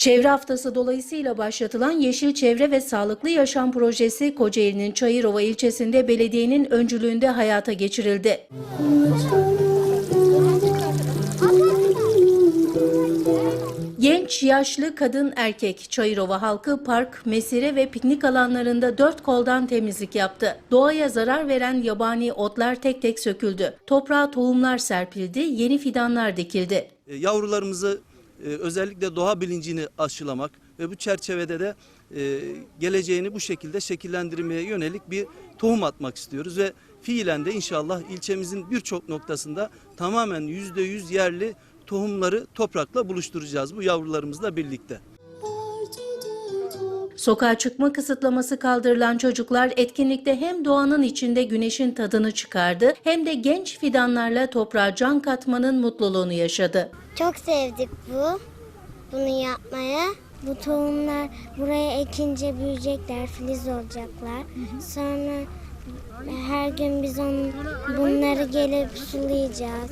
Çevre Haftası dolayısıyla başlatılan Yeşil Çevre ve Sağlıklı Yaşam Projesi Kocaeli'nin Çayırova ilçesinde belediyenin öncülüğünde hayata geçirildi. Genç, yaşlı, kadın, erkek, Çayırova halkı park, mesire ve piknik alanlarında dört koldan temizlik yaptı. Doğaya zarar veren yabani otlar tek tek söküldü. Toprağa tohumlar serpildi, yeni fidanlar dikildi. E, yavrularımızı e, özellikle doğa bilincini aşılamak ve bu çerçevede de e, geleceğini bu şekilde şekillendirmeye yönelik bir tohum atmak istiyoruz ve fiilen de inşallah ilçemizin birçok noktasında tamamen yüzde yüz yerli tohumları toprakla buluşturacağız bu yavrularımızla birlikte. Sokağa çıkma kısıtlaması kaldırılan çocuklar etkinlikte hem doğanın içinde güneşin tadını çıkardı hem de genç fidanlarla toprağa can katmanın mutluluğunu yaşadı. Çok sevdik bu. Bunu yapmaya. Bu tohumlar buraya ekince büyüyecekler, filiz olacaklar. Sonra her gün biz on, bunları gelip sulayacağız.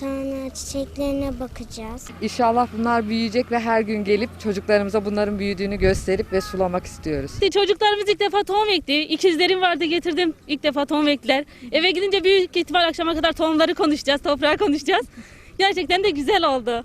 Sonra çiçeklerine bakacağız. İnşallah bunlar büyüyecek ve her gün gelip çocuklarımıza bunların büyüdüğünü gösterip ve sulamak istiyoruz. İşte çocuklarımız ilk defa tohum ekti. İkizlerim vardı getirdim ilk defa tohum ektiler. Eve gidince büyük ihtimal akşama kadar tohumları konuşacağız, toprağı konuşacağız. Gerçekten de güzel oldu.